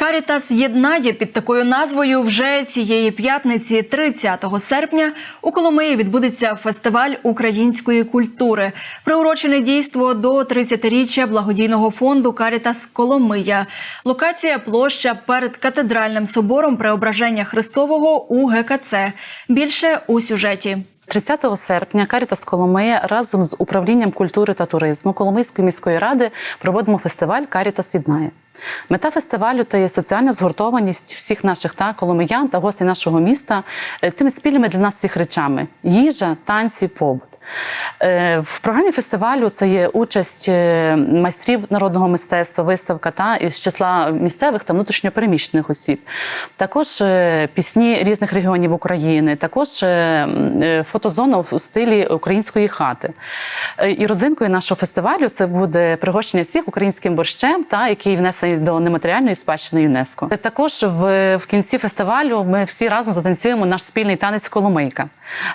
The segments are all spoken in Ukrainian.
Карітас єднає під такою назвою вже цієї п'ятниці, 30 серпня, у Коломиї відбудеться фестиваль української культури, приурочене дійство до 30-річчя благодійного фонду Карітас Коломия. Локація площа перед катедральним собором Преображення Христового у ГКЦ. Більше у сюжеті. 30 серпня Карітас Коломия разом з управлінням культури та туризму Коломийської міської ради проводимо фестиваль Карітас єднає. Мета фестивалю та є соціальна згуртованість всіх наших та коломиян та гостей нашого міста е, тими спільними для нас всіх речами: їжа, танці, побут. Е, В програмі фестивалю це є участь е, майстрів народного мистецтва, виставка та із числа місцевих та внутрішньопереміщених осіб. Також е, пісні різних регіонів України, також фотозона у стилі української хати. І родзинкою нашого фестивалю це буде пригощення всіх українським борщем, та який внесений до нематеріальної спадщини ЮНЕСКО. Також в, в кінці фестивалю ми всі разом затанцюємо наш спільний танець Коломийка.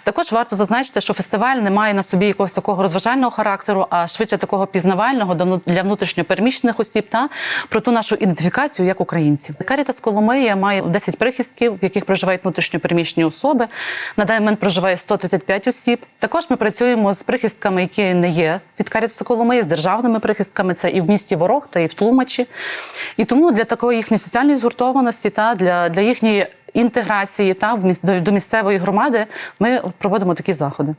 Також варто зазначити, що фестиваль не має на собі якогось такого розважального характеру, а швидше такого пізнавального для внутрішньопереміщених осіб та про ту нашу ідентифікацію як українців. Карітас Коломия має 10 прихистків, в яких проживають внутрішньопереміщені особи. На даний момент проживає 135 осіб. Також ми працюємо з прихистками, які не є від Карітасу Коломиї, з державними прихистками. Це і в місті Ворог, та і в Тлумачі. І тому для такої їхньої соціальної згуртованості та для, для їхньої інтеграції та до місцевої громади ми проводимо такі заходи.